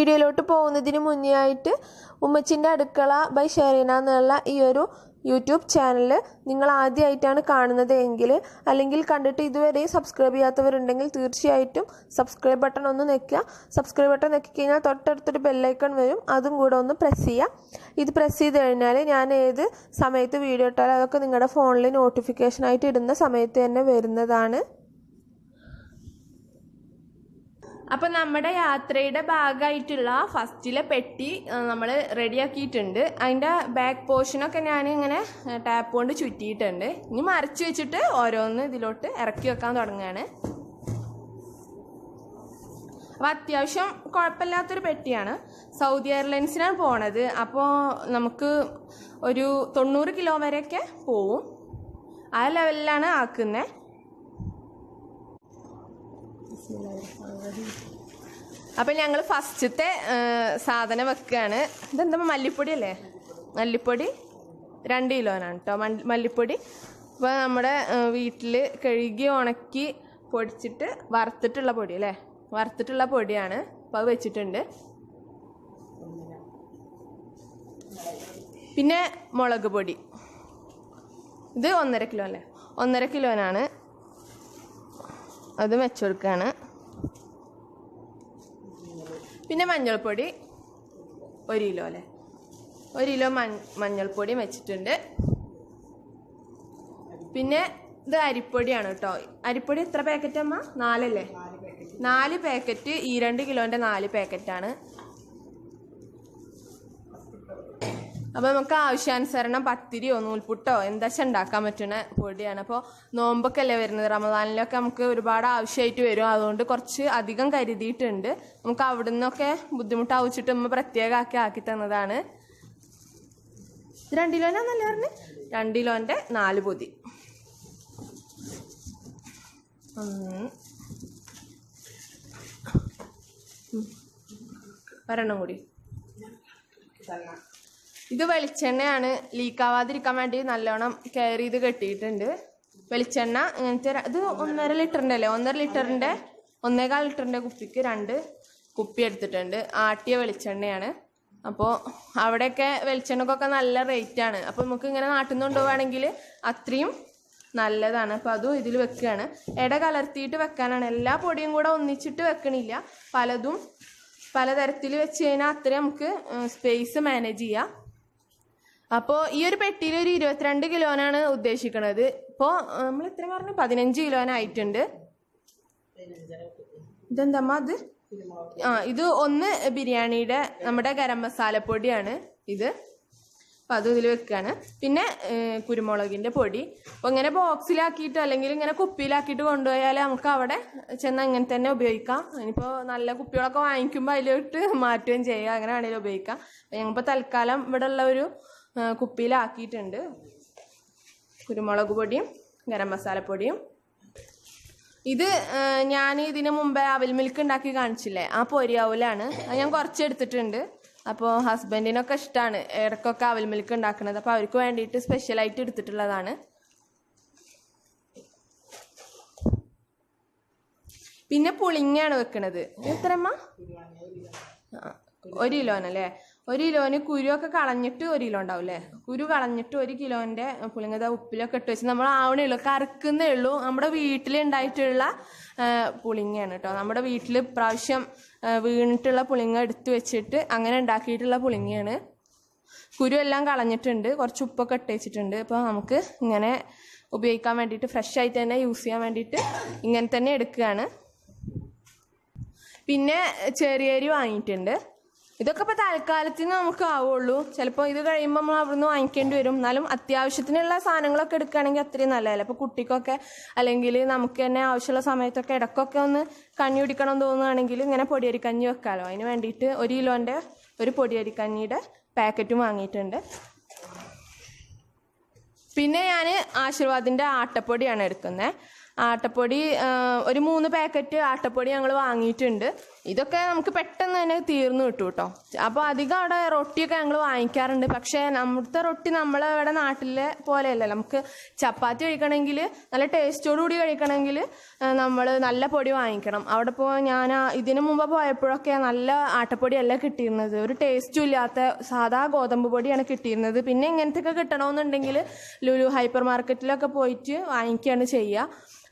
വീഡിയോയിലോട്ട് പോകുന്നതിന് മുന്നേ ആയിട്ട് ഉമ്മച്ചിന്റെ അടുക്കള ബൈ ഷെറീന എന്നുള്ള ഈ ഒരു യൂട്യൂബ് ചാനൽ നിങ്ങൾ ആദ്യമായിട്ടാണ് കാണുന്നത് എങ്കിൽ അല്ലെങ്കിൽ കണ്ടിട്ട് ഇതുവരെ സബ്സ്ക്രൈബ് ചെയ്യാത്തവരുണ്ടെങ്കിൽ തീർച്ചയായിട്ടും സബ്സ്ക്രൈബ് ബട്ടൺ ഒന്ന് നെക്കുക സബ്സ്ക്രൈബ് ബട്ടൺ നെക്കി കഴിഞ്ഞാൽ തൊട്ടടുത്തൊരു ബെല്ലൈക്കൺ വരും. അതും കൂടെ ഒന്ന് പ്രസ് ചെയ്യുക. ഇത് പ്രസ് ചെയ്ത് കഴിഞ്ഞാൽ ഞാൻ ഏത് സമയത്ത് വീഡിയോ ഇട്ടാലും അതൊക്കെ നിങ്ങളുടെ ഫോണിൽ നോട്ടിഫിക്കേഷനായിട്ട് ഇടുന്ന സമയത്ത് തന്നെ വരുന്നതാണ്. അപ്പൊ നമ്മുടെ യാത്രയുടെ ഭാഗമായിട്ടുള്ള ഫസ്റ്റിലെ പെട്ടി നമ്മൾ റെഡിയാക്കിയിട്ടുണ്ട്. അതിന്റെ ബാക്ക് പോർഷനൊക്കെ ഞാൻ ഇങ്ങനെ ടാപ്പ് കൊണ്ട് ചുറ്റിയിട്ടുണ്ട്. ഇനി മറിച്ചു വെച്ചിട്ട് ഓരോന്ന് ഇതിലോട്ട് ഇറക്കി വെക്കാൻ തുടങ്ങുകയാണ്. അപ്പൊ അത്യാവശ്യം കുഴപ്പമില്ലാത്തൊരു പെട്ടിയാണ്. സൗദി എയർലൈൻസിനാണ് പോണത്. അപ്പോൾ നമുക്ക് ഒരു തൊണ്ണൂറ് കിലോ വരെയൊക്കെ പോവും. ആ ലെവലിലാണ് ആക്കുന്നത് അപ്പം ഞങ്ങൾ ഫസ്റ്റത്തെ സാധനം വെക്കുകയാണ് ഇതെന്താ മല്ലിപ്പൊടി അല്ലേ? മല്ലിപ്പൊടി രണ്ട് കിലോനാണ് കേട്ടോ മല്ലിപ്പൊടി. അപ്പോൾ നമ്മുടെ വീട്ടിൽ കഴുകി ഉണക്കി പൊടിച്ചിട്ട് വറുത്തിട്ടുള്ള പൊടി അല്ലേ? വറുത്തിട്ടുള്ള പൊടിയാണ് അപ്പോൾ അത് വെച്ചിട്ടുണ്ട്. പിന്നെ മുളക് പൊടി. ഇത് ഒന്നര കിലോ അല്ലേ? ഒന്നര കിലോനാണ്. അത് വെച്ചുകൊടുക്കുകയാണ് പിന്നെ മഞ്ഞൾപ്പൊടി ഒരു കിലോ അല്ലേ? ഒരു കിലോ മഞ്ഞ മഞ്ഞൾപ്പൊടി വെച്ചിട്ടുണ്ട്. പിന്നെ ഇത് അരിപ്പൊടിയാണ് കേട്ടോ. അരിപ്പൊടി എത്ര പാക്കറ്റ് അമ്മ? നാലല്ലേ? നാല് പാക്കറ്റ് ഈ രണ്ട് കിലോന്റെ നാല് പാക്കറ്റാണ് അപ്പോൾ നമുക്ക് ആവശ്യാനുസരണം പത്തിരിയോ നൂൽപുട്ടോ എന്താ വെച്ചാൽ ഉണ്ടാക്കാൻ പറ്റുന്ന പൊടിയാണ്. അപ്പോൾ നോമ്പൊക്കെ അല്ലേ വരുന്നത്. റമദാനിലൊക്കെ നമുക്ക് ഒരുപാട് ആവശ്യമായിട്ട് വരും. അതുകൊണ്ട് കുറച്ച് അധികം കരുതിയിട്ടുണ്ട്. നമുക്ക് അവിടെ നിന്നൊക്കെ ബുദ്ധിമുട്ടാവിച്ചിട്ട് നമ്മൾ പ്രത്യേകമാക്കി ആക്കി തന്നതാണ്. ഇത് രണ്ട് കിലോനാന്നല്ലേ പറഞ്ഞ്? രണ്ട് കിലോന്റെ നാല് പൊതി. ഒരെണ്ണം കൂടി. ഇത് വെളിച്ചെണ്ണയാണ് ലീക്കാവാതിരിക്കാൻ വേണ്ടി നല്ലോണം കെയർ ചെയ്ത് കെട്ടിയിട്ടുണ്ട്. വെളിച്ചെണ്ണ ഇങ്ങനത്തെ ഇത് ഒന്നര ലിറ്ററിന്റെ അല്ലേ? ഒന്നര ലിറ്ററിന്റെ ഒന്നേകാൽ ലിറ്ററിന്റെ കുപ്പിക്ക് രണ്ട് കുപ്പി എടുത്തിട്ടുണ്ട്. ആട്ടിയ വെളിച്ചെണ്ണയാണ്. അപ്പോൾ അവിടെയൊക്കെ വെളിച്ചെണ്ണക്കൊക്കെ നല്ല റേറ്റാണ് അപ്പോൾ നമുക്ക് ഇങ്ങനെ നാട്ടിൽ നിന്ന് കൊണ്ടുപോവുകയാണെങ്കിൽ അത്രയും നല്ലതാണ്. അപ്പോൾ അതും ഇതിൽ വെക്കുകയാണ്. ഇട കലർത്തിയിട്ട് വെക്കാനാണ്. എല്ലാ പൊടിയും കൂടെ ഒന്നിച്ചിട്ട് വെക്കണില്ല. പലതും പലതരത്തിൽ വെച്ച് കഴിഞ്ഞാൽ അത്രയും നമുക്ക് സ്പേസ് മാനേജ് ചെയ്യാം. അപ്പോൾ ഈ ഒരു പെട്ടിയിൽ ഒരു ഇരുപത്തിരണ്ട് കിലോനാണ് ഉദ്ദേശിക്കുന്നത് ഇപ്പോൾ നമ്മൾ ഇത്ര പറഞ്ഞു പതിനഞ്ച് കിലോനായിട്ടുണ്ട് ഇതെന്തമ്മ അത്? ആ ഇത് ഒന്ന് ബിരിയാണിയുടെ നമ്മുടെ ഗരം മസാലപ്പൊടിയാണ് ഇത്. അപ്പം അത് ഇതിൽ വെക്കുകയാണ് പിന്നെ കുരുമുളകിന്റെ പൊടി. അപ്പോൾ ഇങ്ങനെ ബോക്സിലാക്കിയിട്ട് അല്ലെങ്കിൽ ഇങ്ങനെ കുപ്പിയിലാക്കിയിട്ട് കൊണ്ടുപോയാൽ നമുക്ക് അവിടെ ചെന്ന് അങ്ങനെ തന്നെ ഉപയോഗിക്കാം. ഇനിയിപ്പോൾ നല്ല കുപ്പികളൊക്കെ വാങ്ങിക്കുമ്പോൾ അതിലോട്ട് മാറ്റുകയും ചെയ്യുക. അങ്ങനെ വേണമെങ്കിലും ഉപയോഗിക്കാം. അപ്പോൾ ഞങ്ങളിപ്പോൾ തൽക്കാലം ഇവിടെ ഉള്ള ഒരു കുപ്പിയിലാക്കിയിട്ടുണ്ട്. കുരുമുളക് പൊടിയും ഗരം മസാലപ്പൊടിയും. ഇത് ഞാൻ ഇതിന് മുമ്പേ അവൽ മിൽക്ക് ഉണ്ടാക്കി കാണിച്ചില്ലേ? ആ പൊരിയാവൂലാണ് അത് ഞാൻ കുറച്ച് എടുത്തിട്ടുണ്ട്. അപ്പോൾ ഹസ്ബൻഡിനൊക്കെ ഇഷ്ടമാണ് ഇടയ്ക്കൊക്കെ അവൽ മിൽക്ക് ഉണ്ടാക്കുന്നത്. അപ്പോൾ അവർക്ക് വേണ്ടിയിട്ട് സ്പെഷ്യലായിട്ട് എടുത്തിട്ടുള്ളതാണ്. പിന്നെ പുളിങ്ങയാണ് വെക്കണത്. എത്രമ്മ? ഒരു കിലോനല്ലേ? ഒരു കിലോന് കുരുവൊക്കെ കളഞ്ഞിട്ട് ഒരു കിലോ ഉണ്ടാവും അല്ലേ കുരു കളഞ്ഞിട്ട് ഒരു കിലോന്റെ പുളിങ്ങത ഉപ്പിലൊക്കെ ഇട്ട് വെച്ച് നമ്മൾ ആവണേ ഉള്ളൂ. കറക്കുന്നേ ഉള്ളൂ. നമ്മുടെ വീട്ടിൽ ഉണ്ടായിട്ടുള്ള പുളിങ്ങയാണ് കേട്ടോ നമ്മുടെ വീട്ടിൽ പ്രാവശ്യം വീണിട്ടുള്ള പുളിങ്ങ എടുത്ത് വെച്ചിട്ട് അങ്ങനെ ഉണ്ടാക്കിയിട്ടുള്ള പുളിങ്ങയാണ്. കുരു എല്ലാം കളഞ്ഞിട്ടുണ്ട്. കുറച്ച് ഉപ്പൊക്കെ ഇട്ട് വെച്ചിട്ടുണ്ട്. അപ്പോൾ നമുക്ക് ഇങ്ങനെ ഉപയോഗിക്കാൻ വേണ്ടിയിട്ട് ഫ്രഷ് ആയിട്ട് തന്നെ യൂസ് ചെയ്യാൻ വേണ്ടിയിട്ട് ഇങ്ങനെ തന്നെ എടുക്കുകയാണ്. പിന്നെ ചെറിയരി വാങ്ങിയിട്ടുണ്ട്. ഇതൊക്കെ ഇപ്പോൾ തൽക്കാലത്തിന് നമുക്ക് ആവുള്ളൂ. ചിലപ്പോൾ ഇത് കഴിയുമ്പോൾ നമ്മൾ അവിടുന്ന് വാങ്ങിക്കേണ്ടി വരും. എന്നാലും അത്യാവശ്യത്തിനുള്ള സാധനങ്ങളൊക്കെ എടുക്കുകയാണെങ്കിൽ അത്രയും നല്ലതല്ലേ? അപ്പോൾ കുട്ടിക്കൊക്കെ അല്ലെങ്കിൽ നമുക്ക് തന്നെ ആവശ്യമുള്ള സമയത്തൊക്കെ ഇടക്കൊക്കെ ഒന്ന് കഞ്ഞി കുടിക്കണം എന്ന് തോന്നുകയാണെങ്കിൽ ഇങ്ങനെ പൊടിയരിക്കഞ്ഞി വെക്കാമല്ലോ അതിന് വേണ്ടിയിട്ട് ഒരു കിലോന്റെ ഒരു പൊടിയരിക്കഞ്ഞിയുടെ പാക്കറ്റും വാങ്ങിയിട്ടുണ്ട്. പിന്നെ ഞാൻ ആശീർവാദിന്റെ ആട്ടപ്പൊടിയാണ് എടുക്കുന്നത്. ആട്ടപ്പൊടി ഒരു മൂന്ന് പാക്കറ്റ് ആട്ടപ്പൊടി ഞങ്ങൾ വാങ്ങിയിട്ടുണ്ട്. ഇതൊക്കെ നമുക്ക് പെട്ടെന്ന് തന്നെ തീർന്നു കിട്ടും കേട്ടോ. അപ്പോൾ അധികം അവിടെ റൊട്ടിയൊക്കെ ഞങ്ങൾ വാങ്ങിക്കാറുണ്ട്. പക്ഷേ നമ്മുടെ റൊട്ടി നമ്മളെ ഇവിടെ നാട്ടിലെ പോലെയല്ല. നമുക്ക് ചപ്പാത്തി കഴിക്കണമെങ്കിൽ നല്ല ടേസ്റ്റോടു കൂടി കഴിക്കണമെങ്കിൽ നമ്മൾ നല്ല പൊടി വാങ്ങിക്കണം. അവിടെ ഇപ്പോൾ ഞാൻ ഇതിനു മുമ്പ് പോയപ്പോഴൊക്കെ നല്ല ആട്ടപ്പൊടിയല്ല കിട്ടിയിരുന്നത്. ഒരു ടേസ്റ്റും ഇല്ലാത്ത സാധാ ഗോതമ്പ് പൊടിയാണ് കിട്ടിയിരുന്നത്. പിന്നെ ഇങ്ങനത്തെ ഒക്കെ കിട്ടണമെന്നുണ്ടെങ്കിൽ ലുലു ഹൈപ്പർ മാർക്കറ്റിലൊക്കെ പോയിട്ട് വാങ്ങിക്കുകയാണ് ചെയ്യുക.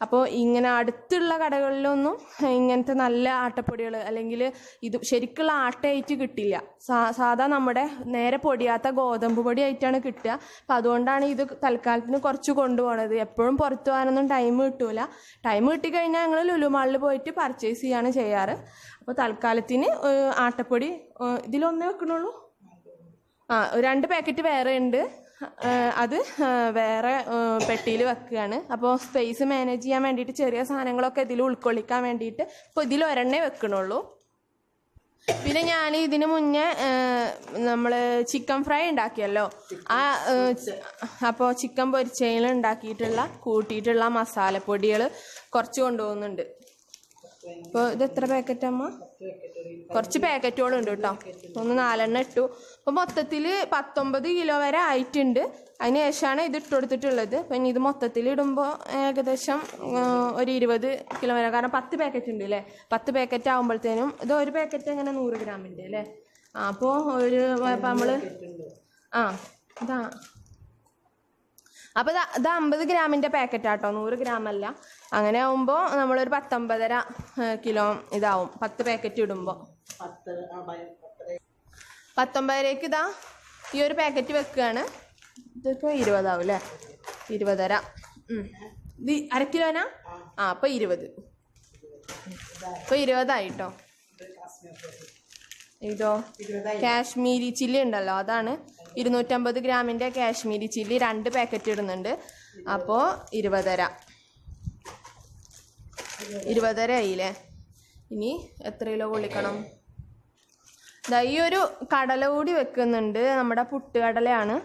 അപ്പോൾ ഇങ്ങനെ അടുത്തുള്ള കടകളിലൊന്നും ഇങ്ങനത്തെ നല്ല ആട്ടപ്പൊടികൾ അല്ലെങ്കിൽ ഇത് ശരിക്കുള്ള ആട്ടയായിട്ട് കിട്ടില്ല. സാ സാധാ നമ്മുടെ നേരെ പൊടിയാത്ത ഗോതമ്പ് പൊടി ആയിട്ടാണ് കിട്ടുക. അപ്പം അതുകൊണ്ടാണ് ഇത് തൽക്കാലത്തിന് കുറച്ച് കൊണ്ടുപോകണത് എപ്പോഴും പുറത്തു പോകാനൊന്നും ടൈം കിട്ടൂല. ടൈം കിട്ടിക്കഴിഞ്ഞാൽ ഞങ്ങൾ ലുലുമാളിൽ പോയിട്ട് പർച്ചേസ് ചെയ്യാണ് ചെയ്യാറ്. അപ്പോൾ തൽക്കാലത്തിന് ആട്ടപ്പൊടി ഇതിലൊന്നേ വെക്കണുള്ളൂ. ആ രണ്ട് പാക്കറ്റ് വേറെ ഉണ്ട്. അത് വേറെ പെട്ടിയിൽ വെക്കുകയാണ്. അപ്പോൾ സ്പേസ് മാനേജ് ചെയ്യാൻ വേണ്ടിയിട്ട് ചെറിയ സാധനങ്ങളൊക്കെ ഇതിൽ ഉൾക്കൊള്ളിക്കാൻ വേണ്ടിയിട്ട് ഇപ്പോൾ ഇതിൽ ഒരെണ്ണേ വെക്കണുള്ളൂ. പിന്നെ ഞാൻ ഇതിന് മുന്നേ നമ്മൾ ചിക്കൻ ഫ്രൈ ഉണ്ടാക്കിയല്ലോ. ആ അപ്പോൾ ചിക്കൻ പൊരിച്ചതിൽ ഉണ്ടാക്കിയിട്ടുള്ള കൂട്ടിയിട്ടുള്ള മസാലപ്പൊടികൾ കുറച്ച് കൊണ്ടുപോകുന്നുണ്ട്. അപ്പോൾ ഇത് എത്ര പാക്കറ്റ് അമ്മ? കുറച്ച് പാക്കറ്റുകളും ഉണ്ട് കേട്ടോ. ഒന്ന് നാലെണ്ണം ഇട്ടു. അപ്പോൾ മൊത്തത്തിൽ പത്തൊമ്പത് കിലോ വരെ ആയിട്ടുണ്ട്. അതിന് ശേഷമാണ് ഇത് ഇട്ട് കൊടുത്തിട്ടുള്ളത്. ഇനി ഇത് മൊത്തത്തിൽ ഇടുമ്പോൾ ഏകദേശം ഒരു ഇരുപത് കിലോ വരെ. കാരണം പത്ത് പാക്കറ്റ് ഉണ്ട് അല്ലേ പത്ത് പാക്കറ്റ് ആകുമ്പോഴത്തേനും ഇത് ഒരു പാക്കറ്റ് അങ്ങനെ നൂറ് ഗ്രാമിന്റെ അല്ലേ അപ്പോൾ ഒരു അപ്പം നമ്മൾ ആ ഇതാ. അപ്പോൾ ഇത് അമ്പത് ഗ്രാമിന്റെ പാക്കറ്റ് ആട്ടോ. നൂറ് ഗ്രാം അല്ല. അങ്ങനെ ആവുമ്പോൾ നമ്മളൊരു പത്തൊമ്പതര കിലോ ഇതാവും. പത്ത് പാക്കറ്റ് ഇടുമ്പോൾ പത്തൊമ്പതരക്ക് ഇതാ ഈ ഒരു പാക്കറ്റ് വെക്കുകയാണ് ഇതൊക്കെ ഇരുപതാവും അല്ലേ ഇരുപതര. ഉം. ഇത് അര കിലോനാ? ആ. അപ്പോൾ ഇരുപത്. ഇപ്പോൾ ഇരുപതായിട്ടോ? ഇതോ കാശ്മീരി ചില്ലി ഉണ്ടല്ലോ അതാണ്. ഇരുന്നൂറ്റമ്പത് ഗ്രാമിന്റെ കാശ്മീരി ചില്ലി രണ്ട് പാക്കറ്റ് ഇടുന്നുണ്ട്. അപ്പോൾ ഇരുപതര. ഇരുപതര ആയില്ലേ? ഇനി എത്ര കിലോ പൊള്ളിക്കണം ദാ ഈ ഒരു കടല കൂടി വെക്കുന്നുണ്ട്. നമ്മുടെ പുട്ടുകടലയാണ്.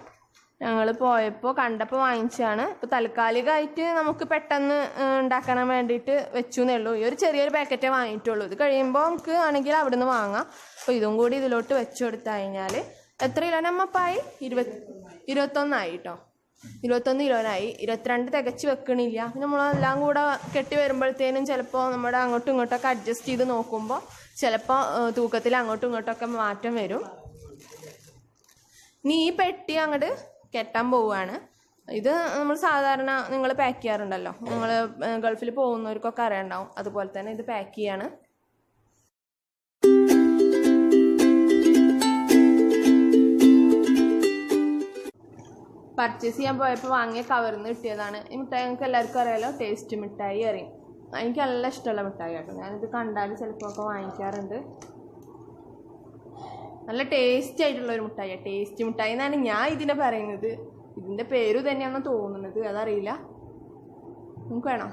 ഞങ്ങൾ പോയപ്പോൾ കണ്ടപ്പോൾ വാങ്ങിച്ചതാണ്. ഇപ്പോൾ താൽക്കാലികമായിട്ട് നമുക്ക് പെട്ടെന്ന് ഉണ്ടാക്കാൻ വേണ്ടിയിട്ട് വെച്ചു എന്നേ ഈ ഒരു ചെറിയൊരു പാക്കറ്റേ വാങ്ങിയിട്ടുള്ളൂ. ഇത് കഴിയുമ്പോൾ നമുക്ക് ആണെങ്കിൽ അവിടെ നിന്ന് വാങ്ങാം. അപ്പോൾ ഇതും കൂടി ഇതിലോട്ട് വെച്ചു കൊടുത്തു കഴിഞ്ഞാൽ എത്ര അമ്മപ്പായി ഇരുപത്തി ഇരുപത്തൊന്നായി കേട്ടോ ഇരുപത്തൊന്ന് കിലോനായി ഇരുപത്തിരണ്ട് തികച്ച് വെക്കണില്ല. നമ്മളെല്ലാം കൂടെ കെട്ടി വരുമ്പോഴത്തേനും ചിലപ്പോൾ നമ്മുടെ അങ്ങോട്ടും ഇങ്ങോട്ടൊക്കെ അഡ്ജസ്റ്റ് ചെയ്ത് നോക്കുമ്പോൾ ചിലപ്പോൾ തൂക്കത്തിൽ അങ്ങോട്ടും ഇങ്ങോട്ടൊക്കെ മാറ്റം വരും. നീ ഈ പെട്ടി അങ്ങോട്ട് കെട്ടാൻ പോവുകയാണ് ഇത് നമ്മൾ സാധാരണ നിങ്ങൾ പാക്ക് ചെയ്യാറുണ്ടല്ലോ? നിങ്ങൾ ഗൾഫിൽ പോകുന്നവർക്കൊക്കെ അറിയണ്ടാവും. അതുപോലെ തന്നെ ഇത് പാക്ക് ചെയ്യാണ്. പർച്ചേസ് ചെയ്യാൻ പോയപ്പോൾ വാങ്ങിയ കവറിൽ നിന്ന് കിട്ടിയതാണ്. ഈ മിഠായി നിങ്ങൾക്ക് എല്ലാവർക്കും അറിയാലോ? ടേസ്റ്റ് മിഠായി അറിയും. എനിക്ക് നല്ല ഇഷ്ടമുള്ള മിഠായി കേട്ടോ. ഞാനിത് കണ്ടാൽ ചിലപ്പോൾ ഒക്കെ വാങ്ങിക്കാറുണ്ട്. നല്ല ടേസ്റ്റ് ആയിട്ടുള്ള ഒരു മിഠായി ടേസ്റ്റ് മിഠായി എന്നാണ് ഞാൻ ഇതിനെ പറയുന്നത്. ഇതിന്റെ പേര് തന്നെയാണ് തോന്നുന്നത്. അതറിയില്ല. നിങ്ങൾക്ക് വേണോ?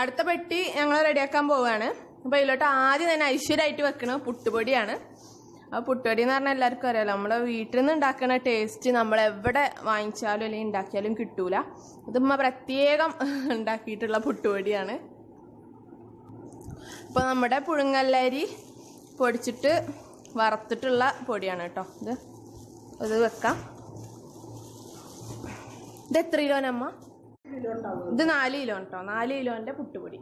അടുത്ത പെട്ടി ഞങ്ങൾ റെഡിയാക്കാൻ പോവുകയാണ് അപ്പോൾ ഇതിലോട്ട് ആദ്യം തന്നെ ഐശ്വര്യമായിട്ട് വെക്കണത് പുട്ടുപൊടിയാണ്. ആ പുട്ടുപൊടി എന്ന് പറഞ്ഞാൽ എല്ലാവർക്കും അറിയാലോ. നമ്മളെ വീട്ടിൽ നിന്ന് ഉണ്ടാക്കുന്ന ടേസ്റ്റ് നമ്മൾ എവിടെ വാങ്ങിച്ചാലും അല്ലെങ്കിൽ ഉണ്ടാക്കിയാലും കിട്ടൂല. ഇത് ഉമ്മ പ്രത്യേകം ഉണ്ടാക്കിയിട്ടുള്ള പുട്ടുപൊടിയാണ് ഇപ്പോൾ നമ്മുടെ പുഴുങ്ങല്ലരി പൊടിച്ചിട്ട് വറുത്തിട്ടുള്ള പൊടിയാണ് കേട്ടോ. ഇത് ഇത് വെക്കാം. ഇത് എത്ര കിലോനമ്മ ഇത് നാല് കിലോ കേട്ടോ. നാല് കിലോന്റെ പുട്ടുപൊടി.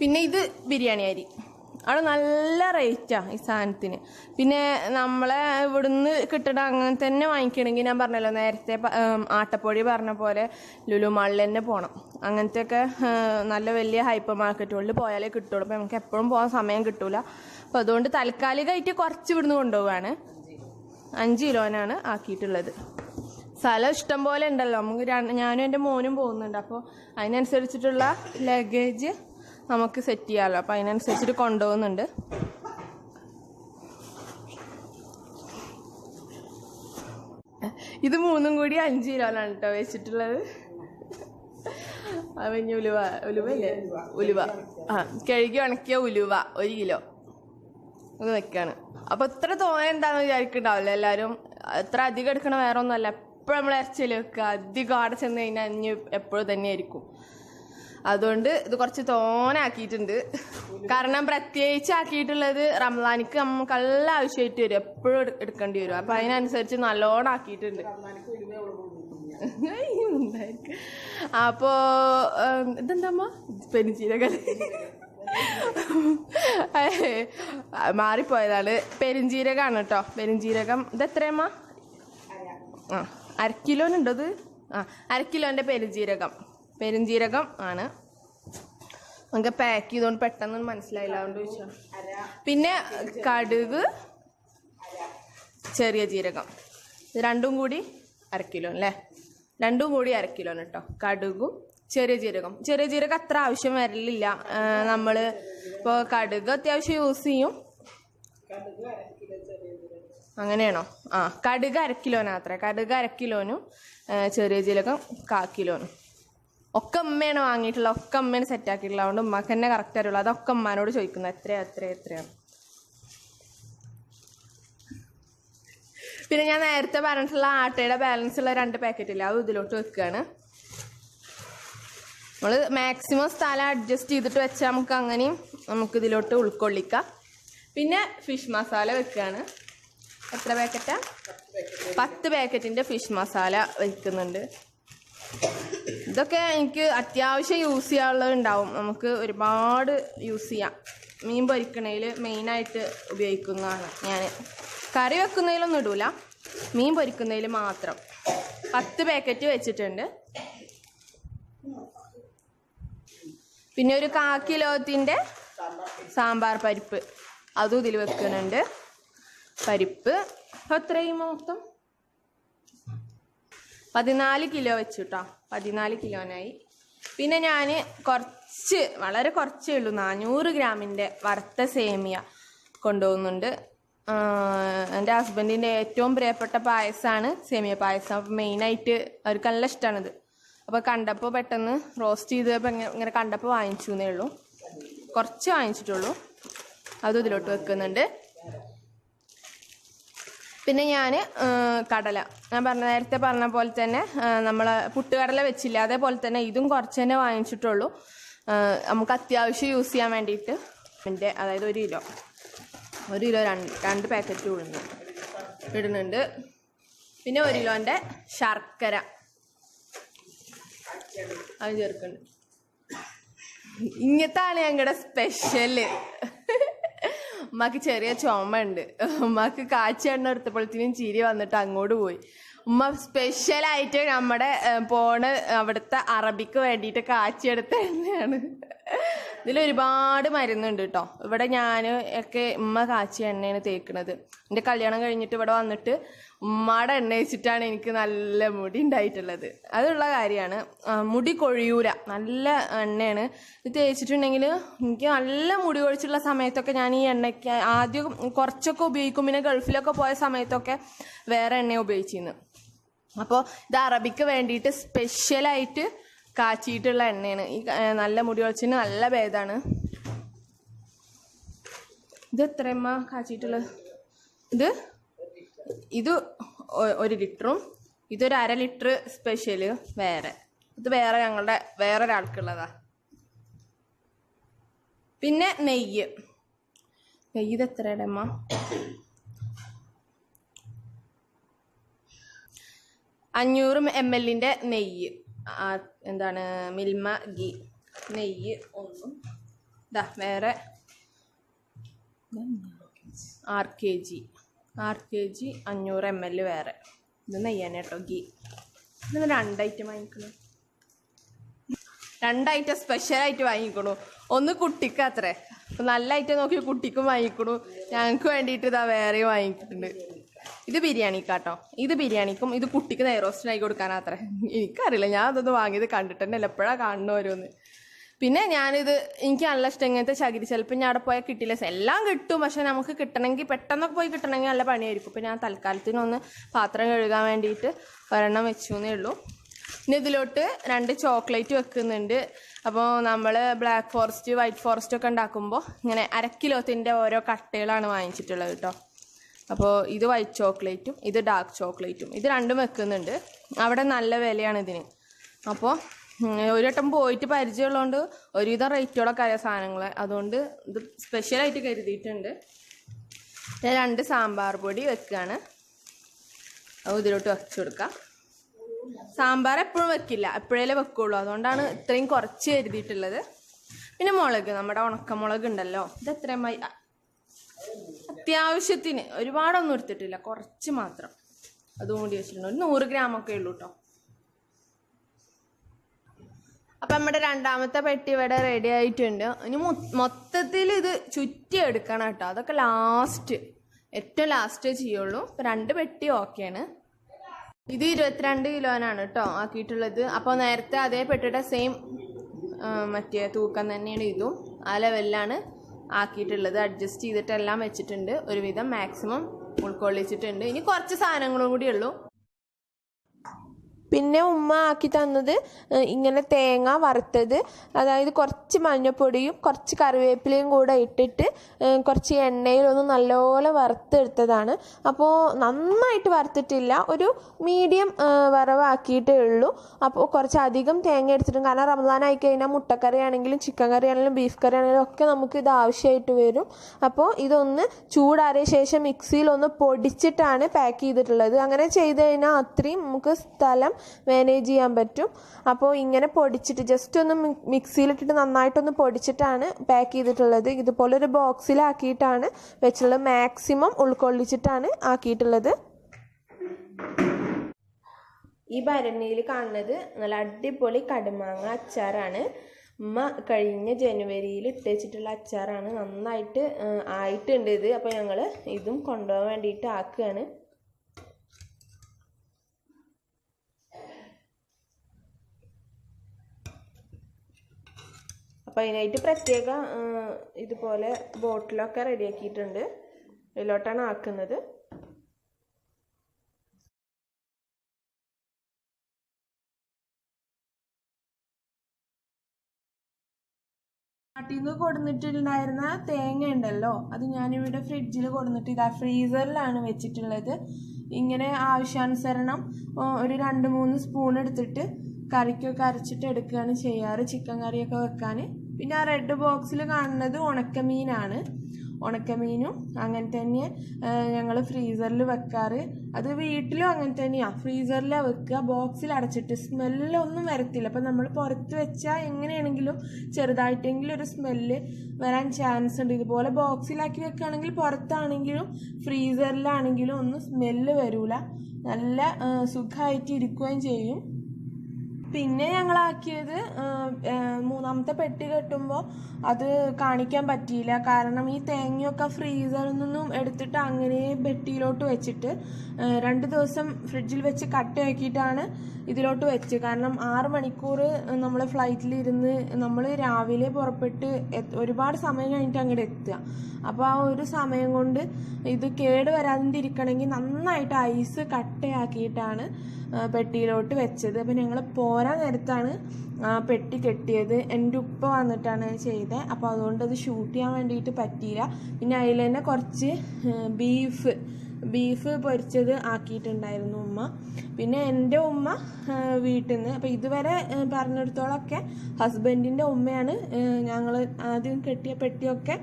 പിന്നെ ഇത് ബിരിയാണി അരി. അവിടെ നല്ല റേറ്റാണ് ഈ സാധനത്തിന്. പിന്നെ നമ്മളെ ഇവിടുന്ന് കിട്ടണ അങ്ങനെ തന്നെ വാങ്ങിക്കണമെങ്കിൽ ഞാൻ പറഞ്ഞല്ലോ നേരത്തെ ആട്ടപ്പൊടി പറഞ്ഞ പോലെ ലുലു മാളിൽ തന്നെ പോകണം അങ്ങനത്തെയൊക്കെ നല്ല വലിയ ഹൈപ്പർ മാർക്കറ്റുകളിൽ പോയാലേ കിട്ടുള്ളൂ. അപ്പോൾ നമുക്ക് എപ്പോഴും പോകാൻ സമയം കിട്ടൂല. അപ്പോൾ അതുകൊണ്ട് താൽക്കാലികമായിട്ട് കുറച്ച് ഇവിടുന്ന് കൊണ്ടുപോവാണ്. അഞ്ച് കിലോനാണ് ആക്കിയിട്ടുള്ളത്. സ്ഥലം ഇഷ്ടം പോലെ ഉണ്ടല്ലോ. നമുക്ക് ഞാനും എന്റെ മോനും പോകുന്നുണ്ട്. അപ്പോൾ അതിനനുസരിച്ചിട്ടുള്ള ലഗേജ് നമുക്ക് സെറ്റ് ചെയ്യാമല്ലോ അപ്പോൾ അതിനനുസരിച്ചിട്ട് കൊണ്ടുപോകുന്നുണ്ട്. ഇത് മൂന്നും കൂടി അഞ്ച് കിലോനാണ് കേട്ടോ വെച്ചിട്ടുള്ളത്. അവൻ ഉലുവ ഉലുവ അല്ലേ ഉലുവ. ആ കഴുകി ഉണക്കിയ ഉലുവ ഒരു കിലോ. ഒന്ന് വെക്കാണ്. അപ്പൊ ഇത്ര തോന എന്താന്ന് വിചാരിക്കണ്ടാവില്ല. എല്ലാരും എത്ര അധികം എടുക്കണ വേറെ ഒന്നുമല്ല എപ്പോഴും നമ്മൾ ഇറച്ചിയിൽ വെക്കുക. അധികം ആടെ ചെന്ന് കഴിഞ്ഞാൽ അഞ്ഞ് എപ്പോഴും തന്നെ ആയിരിക്കും. അതുകൊണ്ട് ഇത് കുറച്ച് തോനാക്കിയിട്ടുണ്ട്. കാരണം പ്രത്യേകിച്ച് ആക്കിയിട്ടുള്ളത് റംസാനിക്ക് നമുക്ക് എല്ലാം ആവശ്യമായിട്ട് വരും. എപ്പോഴും എടുക്കേണ്ടി വരും. അപ്പം അതിനനുസരിച്ച് നല്ലോണം ആക്കിയിട്ടുണ്ട്. അപ്പോ ഇതെന്താമ്മ? പെരിഞ്ചീരകം. മാറിപ്പോയതാണ്. പെരിഞ്ചീരകമാണ് കേട്ടോ പെരിഞ്ചീരകം. ഇത് എത്രയമ്മ? ആ അരക്കിലോനുണ്ടോ ഇത്? ആ അരക്കിലോന്റെ പെരിഞ്ചീരകം. പെരിഞ്ചീരകം ആണ്. നമുക്ക് പാക്ക് ചെയ്തുകൊണ്ട് പെട്ടെന്ന് മനസ്സിലായില്ല അതുകൊണ്ട് ചോദിച്ചാൽ പിന്നെ കടുക് ചെറിയ ജീരകം. രണ്ടും കൂടി അര കിലോ അല്ലേ? രണ്ടും കൂടി അര കേട്ടോ കടുകും ചെറിയ ജീരകം. ചെറിയ ജീരകം അത്ര ആവശ്യം വരലില്ല. നമ്മൾ ഇപ്പോൾ കടുക് അത്യാവശ്യം യൂസ് ചെയ്യും. അങ്ങനെയാണോ? ആ കടുക് അര കിലോനത്ര കടുക് അര കിലോനും ആ, ചെറിയ ജീരകം കാ കിലോനും ഒക്കെ അമ്മയാണ് വാങ്ങിയിട്ടുള്ളത് ഒക്കെ അമ്മയാണ് സെറ്റ് ആക്കിയിട്ടുള്ളത്. അതുകൊണ്ട് ഉമ്മക്ക് തന്നെ കറക്റ്റ് അറിയുള്ളൂ അതൊക്കെ അമ്മാനോട് ചോദിക്കുന്നത്. എത്ര എത്ര എത്രയാണ് പിന്നെ ഞാൻ നേരത്തെ പറഞ്ഞിട്ടുള്ള ആട്ടയുടെ ബാലൻസ് ഉള്ള രണ്ട് പാക്കറ്റ് ഇല്ല അത് ഇതിലോട്ട് വെക്കുകയാണ് നമ്മൾ മാക്സിമം സ്ഥലം അഡ്ജസ്റ്റ് ചെയ്തിട്ട് വെച്ചാൽ നമുക്ക് അങ്ങനെയും നമുക്ക് ഇതിലോട്ട് ഉൾക്കൊള്ളിക്കാം. പിന്നെ ഫിഷ് മസാല വെക്കുകയാണ് എത്ര പാക്കറ്റാ പത്ത് പാക്കറ്റിന്റെ ഫിഷ് മസാല വെക്കുന്നുണ്ട്. ഇതൊക്കെ എനിക്ക് അത്യാവശ്യം യൂസ് ചെയ്യാനുള്ളത് ഉണ്ടാവും. നമുക്ക് ഒരുപാട് യൂസ് ചെയ്യാം. മീൻ പൊരിക്കണതിൽ മെയിനായിട്ട് ഉപയോഗിക്കുന്നതാണ് ഞാൻ കറി വെക്കുന്നതിലൊന്നും ഇടൂല. മീൻ പൊരിക്കുന്നതിൽ മാത്രം. പത്ത് പാക്കറ്റ് വെച്ചിട്ടുണ്ട്. പിന്നെ ഒരു കാ കിലോത്തിന്റെ സാമ്പാർ പരിപ്പ്. അതും ഇതിൽ വെക്കുന്നുണ്ട്. പരിപ്പ്. അപ്പോൾ അത്രയും മൊത്തം. പതിനാല് കിലോ വെച്ചു കേട്ടോ പതിനാല് കിലോനായി. പിന്നെ ഞാൻ കുറച്ച് വളരെ കുറച്ചേ ഉള്ളൂ. നാനൂറ് ഗ്രാമിന്റെ വറുത്ത സേമിയ കൊണ്ടുപോകുന്നുണ്ട്. എന്റെ ഹസ്ബൻഡിന്റെ ഏറ്റവും പ്രിയപ്പെട്ട പായസമാണ് സേമിയ പായസം. അപ്പോൾ മെയിനായിട്ട് അവർക്ക് നല്ല ഇഷ്ടമാണിത് അപ്പോൾ കണ്ടപ്പോൾ പെട്ടെന്ന് റോസ്റ്റ് ചെയ്തപ്പോൾ ഇങ്ങനെ കണ്ടപ്പോൾ വാങ്ങിച്ചു എന്നേ ഉള്ളൂ. കുറച്ച് വാങ്ങിച്ചിട്ടുള്ളൂ. അതും ഇതിലോട്ട് വെക്കുന്നുണ്ട്. പിന്നെ ഞാൻ കടല. ഞാൻ പറഞ്ഞ നേരത്തെ പറഞ്ഞ പോലെ തന്നെ നമ്മൾ പുട്ടുകടല വെച്ചില്ല. അതേപോലെ തന്നെ ഇതും കുറച്ച് തന്നെ വാങ്ങിച്ചിട്ടുള്ളൂ. നമുക്ക് അത്യാവശ്യം യൂസ് ചെയ്യാൻ വേണ്ടിയിട്ട്. എന്റെ അതായത് ഒരു കിലോ. ഒരു കിലോ രണ്ട് രണ്ട് പാക്കറ്റ് ഉഴുന്ന് ഇടുന്നുണ്ട്. പിന്നെ ഒരു കിലോന്റെ ശർക്കര. അത് ചേർക്കുന്നുണ്ട്. ഇങ്ങനത്തെ ആണ് ഞങ്ങളുടെ സ്പെഷ്യൽ ഉമ്മക്ക് ചെറിയ ചുമ ഉണ്ട് ഉമ്മാക്ക് കാച്ച എണ്ണ എടുത്തപ്പോഴത്തേനും ചിരി വന്നിട്ട് അങ്ങോട്ട് പോയി. ഉമ്മ സ്പെഷ്യലായിട്ട് നമ്മുടെ പോണ് അവിടുത്തെ അറബിക്ക് വേണ്ടിയിട്ട് കാച്ചിയെടുത്ത എണ്ണയാണ് ഇതിൽ ഒരുപാട് മരുന്നുണ്ട് കേട്ടോ ഇവിടെ ഞാൻ ഒക്കെ ഉമ്മ കാച്ചി എണ്ണയാണ് തേക്കണത്. എന്റെ കല്യാണം കഴിഞ്ഞിട്ട് ഇവിടെ വന്നിട്ട് ഉമ്മയുടെ എണ്ണ വെച്ചിട്ടാണ് എനിക്ക് നല്ല മുടി ഉണ്ടായിട്ടുള്ളത് അതുള്ള കാര്യമാണ് മുടി കൊഴിയൂര നല്ല എണ്ണയാണ് ഇത് തേച്ചിട്ടുണ്ടെങ്കിൽ എനിക്ക് നല്ല മുടി കൊഴിച്ചുള്ള സമയത്തൊക്കെ ഞാൻ ഈ എണ്ണയ്ക്ക് ആദ്യം കുറച്ചൊക്കെ ഉപയോഗിക്കും. പിന്നെ ഗൾഫിലൊക്കെ പോയ സമയത്തൊക്കെ വേറെ എണ്ണ ഉപയോഗിച്ചിരുന്നു അപ്പോൾ ഇത് അറബിക്ക് വേണ്ടിയിട്ട് സ്പെഷ്യലായിട്ട് കാച്ചിയിട്ടുള്ള എണ്ണയാണ്. ഈ നല്ല മുടി വളച്ചിന് നല്ല ഭേദമാണ് ഇത് എത്രയമ്മ കാച്ചിട്ടുള്ളത് ഇത്? ഇത് ഒരു ലിറ്ററും ഇതൊരു അര ലിറ്റർ സ്പെഷ്യൽ വേറെ. ഇത് വേറെ ഞങ്ങളുടെ വേറെ ഒരാൾക്കുള്ളതാ പിന്നെ നെയ്യ്. നെയ്യ് ഇത് എത്രയുടെ അമ്മ? അഞ്ഞൂറ് എം എല്ലിന്റെ നെയ്യ്. എന്താണ് മിൽമ ഗീ നെയ്യ് ഒന്നും. ഇതാ വേറെ. R K G. R K G അഞ്ഞൂറ് എം എൽ വേറെ. ഇത് നെയ്യാണ് കേട്ടോ ഗീ. ഇത് രണ്ട് ഐറ്റം വാങ്ങിക്കണം? ഐറ്റം സ്പെഷ്യലായിട്ട് വാങ്ങിക്കണു? ഒന്ന് കുട്ടിക്ക് അത്രേ. നല്ല ഐറ്റം നോക്കി കുട്ടിക്കും വാങ്ങിക്കണു. ഞങ്ങൾക്ക് വേണ്ടിയിട്ട് ഇതാ വേറെയും വാങ്ങിയിട്ടുണ്ട് ഇത് ബിരിയാണിക്കാട്ടോ. ഇത് ബിരിയാണിക്കും ഇത് കുട്ടിക്ക് നെയ്റോസ്റ്റിനായി കൊടുക്കാനാത്ര എനിക്കറിയില്ല ഞാൻ അതൊന്നും വാങ്ങിയത് കണ്ടിട്ട് തന്നെ എപ്പോഴാണ് കാണുന്ന ഓരോന്ന്. പിന്നെ ഞാനിത് എനിക്ക് നല്ല ഇഷ്ടം ഇങ്ങനത്തെ ചകിരി ചിലപ്പോൾ ഞാൻ അവിടെ പോയാൽ കിട്ടില്ല. എല്ലാം കിട്ടും പക്ഷെ നമുക്ക് കിട്ടണമെങ്കിൽ പെട്ടെന്നൊക്കെ പോയി കിട്ടണമെങ്കിൽ നല്ല പണിയായിരിക്കും. ഇപ്പം ഞാൻ തൽക്കാലത്തിനൊന്ന് പാത്രം കഴുകാൻ വേണ്ടിയിട്ട് ഒരെണ്ണം വെച്ചു എന്നേ ഉള്ളൂ. പിന്നെ ഇതിലോട്ട് രണ്ട് ചോക്ലേറ്റ് വെക്കുന്നുണ്ട്. അപ്പോൾ നമ്മൾ ബ്ലാക്ക് ഫോറസ്റ്റ് വൈറ്റ് ഫോറസ്റ്റ് ഒക്കെ ഉണ്ടാക്കുമ്പോൾ ഇങ്ങനെ അര കിലോത്തിന്റെ ഓരോ കട്ടകളാണ് വാങ്ങിച്ചിട്ടുള്ളത് കേട്ടോ. അപ്പോൾ ഇത് വൈറ്റ് ചോക്ലേറ്റും ഇത് ഡാർക്ക് ചോക്ലേറ്റും ഇത് രണ്ടും വെക്കുന്നുണ്ട്. അവിടെ നല്ല വിലയാണ് ഇതിന്. അപ്പോൾ ഒരു വട്ടം പോയിട്ട് പരിചയമുള്ളതുകൊണ്ട് ഒരുവിധം റേറ്റുകളൊക്കെ ആയ സാധനങ്ങൾ അതുകൊണ്ട് ഇത് സ്പെഷ്യലായിട്ട് കരുതിയിട്ടുണ്ട്. രണ്ട് സാമ്പാർ പൊടി വെക്കുകയാണ് അത് ഇതിലോട്ട് വെച്ച് കൊടുക്കാം. സാമ്പാർ എപ്പോഴും വെക്കില്ല. എപ്പോഴേ വെക്കുള്ളൂ. അതുകൊണ്ടാണ് ഇത്രയും കുറച്ച് കരുതിയിട്ടുള്ളത്. പിന്നെ മുളക് നമ്മുടെ ഉണക്കമുളക് ഉണ്ടല്ലോ. ഇത് എത്രയുമായി അത്യാവശ്യത്തിന് ഒരുപാടൊന്നും എടുത്തിട്ടില്ല. കുറച്ച് മാത്രം. അതും കൂടി വെച്ചിട്ടുണ്ട്. ഒരു നൂറ് ഗ്രാമൊക്കെ ഉള്ളൂ കേട്ടോ അപ്പം നമ്മുടെ രണ്ടാമത്തെ പെട്ടി ഇവിടെ റെഡി ആയിട്ടുണ്ട്. ഇനി മൊത്തത്തിൽ ഇത് ചുറ്റി എടുക്കണം കേട്ടോ അതൊക്കെ ലാസ്റ്റ് ഏറ്റവും ലാസ്റ്റ് ചെയ്യുള്ളൂ. ഇപ്പം രണ്ട് പെട്ടി ഓക്കെയാണ് ഇത് ഇരുപത്തിരണ്ട് കിലോനാണ് കേട്ടോ ആക്കിയിട്ടുള്ളത്. അപ്പോൾ നേരത്തെ അതേ പെട്ടിയുടെ സെയിം മറ്റേ തൂക്കം തന്നെയാണ് ഇതും. ആ ലെവലിലാണ് ആക്കിയിട്ടുള്ളത് അഡ്ജസ്റ്റ് ചെയ്തിട്ടെല്ലാം വെച്ചിട്ടുണ്ട്. ഒരുവിധം മാക്സിമം ഉൾക്കൊള്ളിച്ചിട്ടുണ്ട്. ഇനി കുറച്ച് സാധനങ്ങളും കൂടി ഉള്ളൂ. പിന്നെ ഉമ്മ ആക്കി തന്നത് ഇങ്ങനെ തേങ്ങ വറുത്തത് അതായത് കുറച്ച് മഞ്ഞപ്പൊടിയും കുറച്ച് കറിവേപ്പിലയും കൂടെ ഇട്ടിട്ട് കുറച്ച് എണ്ണയിലൊന്ന് നല്ലപോലെ വറുത്തെടുത്തതാണ്. അപ്പോൾ നന്നായിട്ട് വറുത്തിട്ടില്ല ഒരു മീഡിയം വറവാക്കിയിട്ടേ ഉള്ളൂ. അപ്പോൾ കുറച്ച് അധികം തേങ്ങ എടുത്തിട്ടും കാരണം റമദാൻ ആയി കഴിഞ്ഞാൽ മുട്ടക്കറി ആണെങ്കിലും ചിക്കൻ കറി ആണെങ്കിലും ബീഫ് കറി ആണെങ്കിലും ഒക്കെ നമുക്ക് ഇത് ആവശ്യമായിട്ട് വരും. അപ്പോൾ ഇതൊന്ന് ചൂടാറിയ ശേഷം മിക്സിയിൽ ഒന്ന് പൊടിച്ചിട്ടാണ് പാക്ക് ചെയ്തിട്ടുള്ളത്. അങ്ങനെ ചെയ്ത് കഴിഞ്ഞാൽ അത്രയും നമുക്ക് സ്ഥലം മാനേജ് ചെയ്യാൻ പറ്റും. അപ്പോൾ ഇങ്ങനെ പൊടിച്ചിട്ട് ജസ്റ്റ് ഒന്ന് മിക്സിയിലിട്ടിട്ട് നന്നായിട്ടൊന്ന് പൊടിച്ചിട്ടാണ് പാക്ക് ചെയ്തിട്ടുള്ളത്. ഇതുപോലെ ഒരു ബോക്സിലാക്കിയിട്ടാണ് വെച്ചിട്ടുള്ളത് മാക്സിമം ഉൾക്കൊള്ളിച്ചിട്ടാണ് ആക്കിയിട്ടുള്ളത്. ഈ ഭരണിയിൽ കാണുന്നത് നല്ല അടിപൊളി കടുമാങ്ങ അച്ചാറാണ്. ഉമ്മ കഴിഞ്ഞ ജനുവരിയിൽ ഇട്ട് വെച്ചിട്ടുള്ള അച്ചാറാണ്. നന്നായിട്ട് ആയിട്ടുണ്ട് ഇത്. അപ്പോൾ ഞങ്ങൾ ഇതും കൊണ്ടുപോകാൻ വേണ്ടിയിട്ട് ആക്കുകയാണ്. അപ്പോൾ അതിനായിട്ട് പ്രത്യേക ഇതുപോലെ ബോട്ടിലൊക്കെ റെഡിയാക്കിയിട്ടുണ്ട്. ഇതിലോട്ടാണ് ആക്കുന്നത്. നാട്ടിൽ നിന്ന് കൊടുന്നിട്ടുണ്ടായിരുന്ന തേങ്ങ ഉണ്ടല്ലോ അത് ഞാനിവിടെ ഫ്രിഡ്ജിൽ കൊടുന്നിട്ട് ഇതാ ഫ്രീസറിലാണ് വെച്ചിട്ടുള്ളത്. ഇങ്ങനെ ആവശ്യാനുസരണം ഒരു രണ്ട് മൂന്ന് സ്പൂൺ എടുത്തിട്ട് കറിക്കൊക്കെ അരച്ചിട്ട് എടുക്കുകയാണ് ചെയ്യാറ്. ചിക്കൻ കറിയൊക്കെ വെക്കാൻ പിന്നെ ആ റെഡ് ബോക്സിൽ കാണുന്നത് ഉണക്കമീനാണ്. ഉണക്കമീനും അങ്ങനെ തന്നെ ഞങ്ങൾ ഫ്രീസറിൽ വെക്കാറ്. അത് വീട്ടിലും അങ്ങനെ തന്നെയാണ് ഫ്രീസറിലാണ് വെക്കുക. ബോക്സിൽ അടച്ചിട്ട് സ്മെല്ലൊന്നും വരത്തില്ല. അപ്പം നമ്മൾ പുറത്ത് വെച്ചാൽ എങ്ങനെയാണെങ്കിലും ചെറുതായിട്ടെങ്കിലും ഒരു സ്മെല്ല് വരാൻ ചാൻസ് ഉണ്ട്. ഇതുപോലെ ബോക്സിലാക്കി വെക്കുകയാണെങ്കിൽ പുറത്താണെങ്കിലും ഫ്രീസറിലാണെങ്കിലും ഒന്നും സ്മെല്ല് വരൂല. നല്ല സുഖമായിട്ട് ഇരിക്കുകയും ചെയ്യും. പിന്നെ ഞങ്ങളാക്കിയത് മൂന്നാമത്തെ പെട്ടി കെട്ടുമ്പോൾ അത് കാണിക്കാൻ പറ്റിയില്ല. കാരണം ഈ തേങ്ങയൊക്കെ ഫ്രീസറിൽ നിന്നും എടുത്തിട്ട് അങ്ങനെ പെട്ടിയിലോട്ട് വെച്ചിട്ട് രണ്ട് ദിവസം ഫ്രിഡ്ജിൽ വെച്ച് കട്ടയാക്കിയിട്ടാണ് ഇതിലോട്ട് വെച്ച്. കാരണം ആറ് മണിക്കൂർ നമ്മൾ ഫ്ലൈറ്റിൽ ഇരുന്ന് നമ്മൾ രാവിലെ പുറപ്പെട്ട് ഒരുപാട് സമയം കഴിഞ്ഞിട്ട് അങ്ങോട്ട് എത്തുക. അപ്പോൾ ആ ഒരു സമയം കൊണ്ട് ഇത് കേട് വരാതിരിക്കണമെങ്കിൽ നന്നായിട്ട് ഐസ് കട്ടയാക്കിയിട്ടാണ് പെട്ടിയിലോട്ട് വെച്ചത്. അപ്പം ഞങ്ങൾ പോരാൻ നേരത്താണ് പെട്ടി കെട്ടിയത്. എന്റെ ഉപ്പ വന്നിട്ടാണ് ചെയ്തത് അപ്പോൾ അതുകൊണ്ട് അത് ഷൂട്ട് ചെയ്യാൻ വേണ്ടിയിട്ട് പറ്റിയില്ല. പിന്നെ അതിൽ തന്നെ കുറച്ച് ബീഫ് ബീഫ് പൊരിച്ചത് ആക്കിയിട്ടുണ്ടായിരുന്നു ഉമ്മ. പിന്നെ എന്റെ ഉമ്മ വീട്ടിൽ നിന്ന് അപ്പോൾ ഇതുവരെ പറഞ്ഞെടുത്തോളൊക്കെ ഹസ്ബൻഡിന്റെ ഉമ്മയാണ് ഞങ്ങൾ ആദ്യം കെട്ടിയ പെട്ടിയൊക്കെ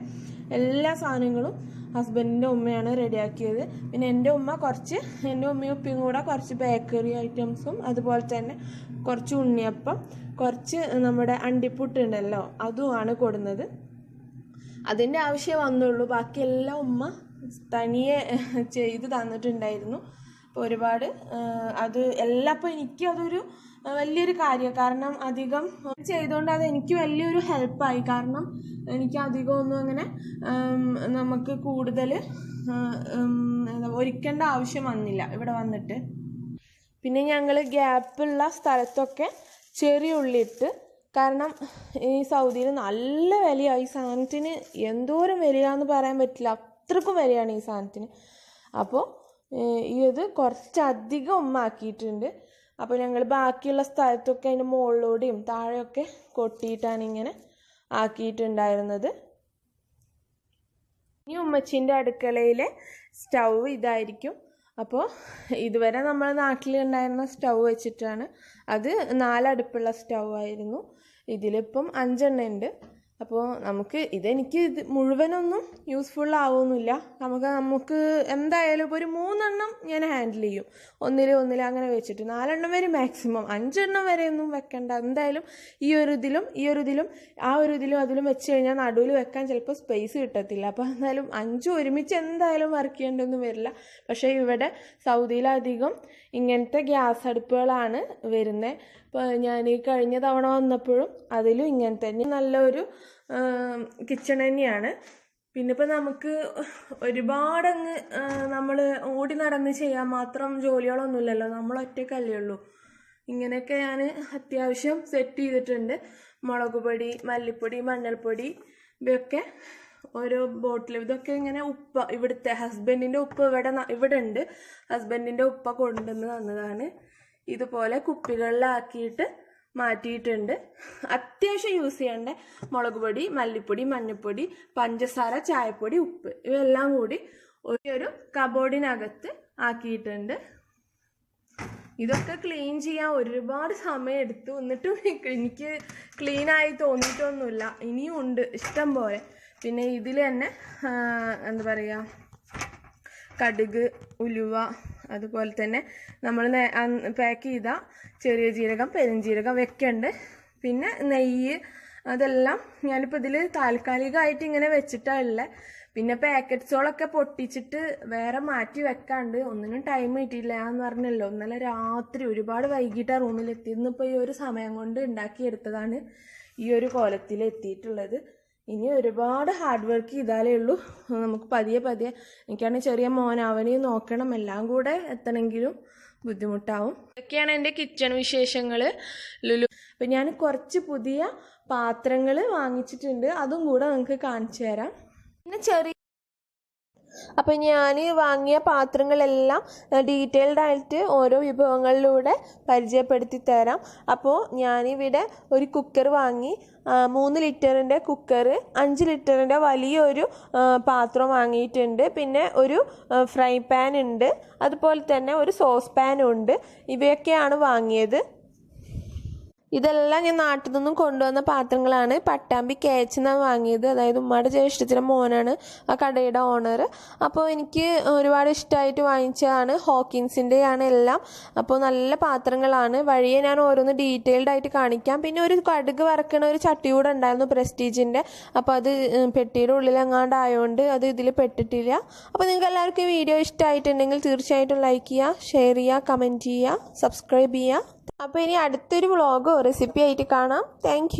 എല്ലാ സാധനങ്ങളും ഹസ്ബൻഡിന്റെ ഉമ്മയാണ് റെഡിയാക്കിയത്. പിന്നെ എന്റെ ഉമ്മ കുറച്ച് എന്റെ ഉമ്മയും ഉപ്പയും കൂടെ കുറച്ച് ബേക്കറി ഐറ്റംസും അതുപോലെ തന്നെ കുറച്ച് ഉണ്ണിയപ്പം കുറച്ച് നമ്മുടെ അണ്ടിപ്പുട്ട് ഉണ്ടല്ലോ അതുമാണ് കൊടുന്നത്. അതിന്റെ ആവശ്യം വന്നുള്ളൂ. ബാക്കിയെല്ലാം ഉമ്മ തനിയെ ചെയ്ത് തന്നിട്ടുണ്ടായിരുന്നു. അപ്പോൾ ഒരുപാട് അത് എല്ലാം അപ്പോൾ എനിക്ക് അതൊരു വലിയൊരു കാര്യം. കാരണം അധികം ചെയ്തുകൊണ്ട് അത് എനിക്ക് വലിയൊരു ഹെൽപ്പായി കാരണം എനിക്ക് അധികം ഒന്നും അങ്ങനെ നമുക്ക് കൂടുതൽ ഒരുക്കേണ്ട ആവശ്യം വന്നില്ല ഇവിടെ വന്നിട്ട്. പിന്നെ ഞങ്ങൾ ഗ്യാപ്പുള്ള സ്ഥലത്തൊക്കെ ചെറിയ ഉള്ളിട്ട് കാരണം ഈ സൗദിയിൽ നല്ല വിലയാണ് ഈ സാധനത്തിന് എന്തോരം വിലയാന്ന് പറയാൻ പറ്റില്ല. അത്രക്കും വിലയാണ് ഈ സാധനത്തിന്. അപ്പോൾ ഇത് കുറച്ചധികം ഉമ്മ ആക്കിയിട്ടുണ്ട് അപ്പോൾ ഞങ്ങൾ ബാക്കിയുള്ള സ്ഥലത്തൊക്കെ അതിന്റെ മുകളിലൂടെയും താഴെയൊക്കെ കൊട്ടിയിട്ടാണ് ഇങ്ങനെ ആക്കിയിട്ടുണ്ടായിരുന്നത്. ഇനി ഉമ്മച്ചിന്റെ അടുക്കളയിലെ സ്റ്റൗ ഇതായിരിക്കും. അപ്പോൾ ഇതുവരെ നമ്മൾ നാട്ടിലുണ്ടായിരുന്ന സ്റ്റൗ വെച്ചിട്ടാണ്. അത് നാലടുപ്പുള്ള സ്റ്റൗ ആയിരുന്നു. ഇതിലിപ്പം അഞ്ചെണ്ണ ഉണ്ട്. അപ്പോൾ നമുക്ക് ഇതെനിക്ക് ഇത് മുഴുവനൊന്നും യൂസ്ഫുൾ ആവുന്നില്ല നമുക്ക് നമുക്ക് എന്തായാലും ഇപ്പോൾ ഒരു മൂന്നെണ്ണം ഞാൻ ഹാൻഡിൽ ചെയ്യും. ഒന്നിൽ ഒന്നിൽ അങ്ങനെ വെച്ചിട്ട് നാലെണ്ണം വരെ മാക്സിമം അഞ്ചെണ്ണം വരെ ഒന്നും വെക്കണ്ട. എന്തായാലും ഈ ഒരു ഇതിലും ഈ ഒരു ഇതിലും ആ ഒരു ഇതിലും അതിലും വെച്ച് കഴിഞ്ഞാൽ നടുവിൽ വെക്കാൻ ചിലപ്പോൾ സ്പേസ് കിട്ടത്തില്ല. അപ്പോൾ എന്തായാലും അഞ്ചും ഒരുമിച്ച് എന്തായാലും വർക്ക് ചെയ്യേണ്ടൊന്നും വരില്ല. പക്ഷേ ഇവിടെ സൗദിയിലധികം ഇങ്ങനത്തെ ഗ്യാസ് അടുപ്പുകളാണ് വരുന്നത് ഇപ്പോൾ ഞാൻ ഈ കഴിഞ്ഞ തവണ വന്നപ്പോഴും അതിലും ഇങ്ങനത്തെ തന്നെ. നല്ലൊരു കിച്ചൺ തന്നെയാണ്. പിന്നെ ഇപ്പം നമുക്ക് ഒരുപാടങ്ങ് നമ്മൾ ഓടി നടന്ന് ചെയ്യാൻ മാത്രം ജോലികളൊന്നുമില്ലല്ലോ. നമ്മൾ ഒറ്റക്കല്ലേ ഉള്ളൂ. ഇങ്ങനെയൊക്കെ ഞാൻ അത്യാവശ്യം സെറ്റ് ചെയ്തിട്ടുണ്ട്. മുളക് പൊടി മല്ലിപ്പൊടി മഞ്ഞൾപ്പൊടി ഇവയൊക്കെ ഓരോ ബോട്ടിൽ ഇതൊക്കെ ഇങ്ങനെ ഉപ്പ ഇവിടുത്തെ ഹസ്ബൻഡിന്റെ ഉപ്പ് ഇവിടെ ഇവിടെ ഉണ്ട്. ഹസ്ബൻഡിന്റെ ഉപ്പ കൊണ്ടുവന്ന് തന്നതാണ്. ഇതുപോലെ കുപ്പികളിലാക്കിയിട്ട് മാറ്റിയിട്ടുണ്ട്. അത്യാവശ്യം യൂസ് ചെയ്യേണ്ട? മുളക് പൊടി മല്ലിപ്പൊടി മഞ്ഞൾപ്പൊടി പഞ്ചസാര ചായപ്പൊടി ഉപ്പ്. ഇവയെല്ലാം കൂടി ഒരു കബോർഡിനകത്ത് ആക്കിയിട്ടുണ്ട്. ഇതൊക്കെ ക്ലീൻ ചെയ്യാൻ ഒരുപാട് സമയം എടുത്തു. എന്നിട്ടും എനിക്ക് ക്ലീനായി തോന്നിയിട്ടൊന്നുമില്ല. ഇനിയും ഉണ്ട്. ഇഷ്ടം പോലെ. പിന്നെ ഇതിൽ തന്നെ എന്താ പറയുക കടുക് ഉലുവ അതുപോലെ തന്നെ നമ്മൾ പാക്ക് ചെയ്ത ചെറിയ ജീരകം പെരുംജീരകം വെക്കുന്നുണ്ട് പിന്നെ നെയ്യ് അതെല്ലാം ഞാനിപ്പോൾ ഇതിൽ താൽക്കാലികമായിട്ട് ഇങ്ങനെ വെച്ചിട്ടാണ് ഉള്ളത് പിന്നെ പാക്കറ്റ്സുകളൊക്കെ പൊട്ടിച്ചിട്ട് വേറെ മാറ്റി വെക്കാണ്ട് ഒന്നിനും ടൈം കിട്ടിയില്ല. എന്ന് പറഞ്ഞല്ലോ ഇന്നലെ രാത്രി ഒരുപാട് വൈകിട്ടാണ് റൂമിലെത്തി. ഇന്നിപ്പോൾ ഈ ഒരു സമയം കൊണ്ട് ഉണ്ടാക്കിയെടുത്തതാണ് ഈ ഒരു കോലത്തിൽ എത്തിയിട്ടുള്ളത് ഇനി ഒരുപാട് ഹാർഡ് വർക്ക് ചെയ്താലേ ഉള്ളൂ. നമുക്ക് പതിയെ പതിയെ എനിക്കാണെങ്കിൽ ചെറിയ മോൻ അവനെയും നോക്കണം. എല്ലാം കൂടെ എത്തണമെങ്കിലും ബുദ്ധിമുട്ടാവും. ഇതൊക്കെയാണ് എന്റെ കിച്ചൺ വിശേഷങ്ങൾ ലുലു. അപ്പം ഞാൻ കുറച്ച് പുതിയ പാത്രങ്ങൾ വാങ്ങിച്ചിട്ടുണ്ട്. അതും കൂടെ നിങ്ങൾക്ക് കാണിച്ചു തരാം. പിന്നെ ചെറിയ അപ്പം ഞാൻ വാങ്ങിയ പാത്രങ്ങളെല്ലാം ഡീറ്റെയിൽഡ് ആയിട്ട് ഓരോ വിഭവങ്ങളിലൂടെ പരിചയപ്പെടുത്തി തരാം. അപ്പോൾ ഞാനിവിടെ ഒരു കുക്കർ വാങ്ങി മൂന്ന് ലിറ്ററിന്റെ കുക്കർ അഞ്ച് ലിറ്ററിന്റെ വലിയൊരു പാത്രം വാങ്ങിയിട്ടുണ്ട്. പിന്നെ ഒരു ഫ്രൈ പാൻ ഉണ്ട്. അതുപോലെ തന്നെ ഒരു സോസ് പാനും ഉണ്ട്. ഇവയൊക്കെയാണ് വാങ്ങിയത്. ഇതെല്ലാം ഞാൻ നാട്ടിൽ നിന്നും കൊണ്ടുവന്ന പാത്രങ്ങളാണ്. പട്ടാമ്പി കേച്ചെന്നാണ് വാങ്ങിയത്. അതായത് ഉമ്മയുടെ ജ്യേഷ്ഠത്തിന്റെ മോനാണ് ആ കടയുടെ ഓണർ അപ്പോൾ എനിക്ക് ഒരുപാട് ഇഷ്ടമായിട്ട് വാങ്ങിച്ചതാണ്. ഹോക്കിൻസിന്റെയാണ് എല്ലാം. അപ്പോൾ നല്ല പാത്രങ്ങളാണ്. വഴിയെ ഞാൻ ഓരോന്ന് ഡീറ്റെയിൽഡ് ആയിട്ട് കാണിക്കാം. പിന്നെ ഒരു കടുക് വറക്കണ ഒരു ചട്ടി കൂടെ ഉണ്ടായിരുന്നു പ്രസ്റ്റീജിന്റെ അപ്പോൾ അത് പെട്ടിയുടെ ഉള്ളിൽ എങ്ങാണ്ട് ആയതുകൊണ്ട് അത് ഇതിൽ പെട്ടിട്ടില്ല. അപ്പോൾ നിങ്ങൾക്ക് എല്ലാവർക്കും വീഡിയോ ഇഷ്ടമായിട്ടുണ്ടെങ്കിൽ തീർച്ചയായിട്ടും ലൈക്ക് ചെയ്യുക ഷെയർ ചെയ്യുക കമന്റ് ചെയ്യുക സബ്സ്ക്രൈബ് ചെയ്യുക അപ്പോൾ ഇനി അടുത്തൊരു വ്ളോഗോ റെസിപ്പി ആയിട്ട് കാണാം. താങ്ക്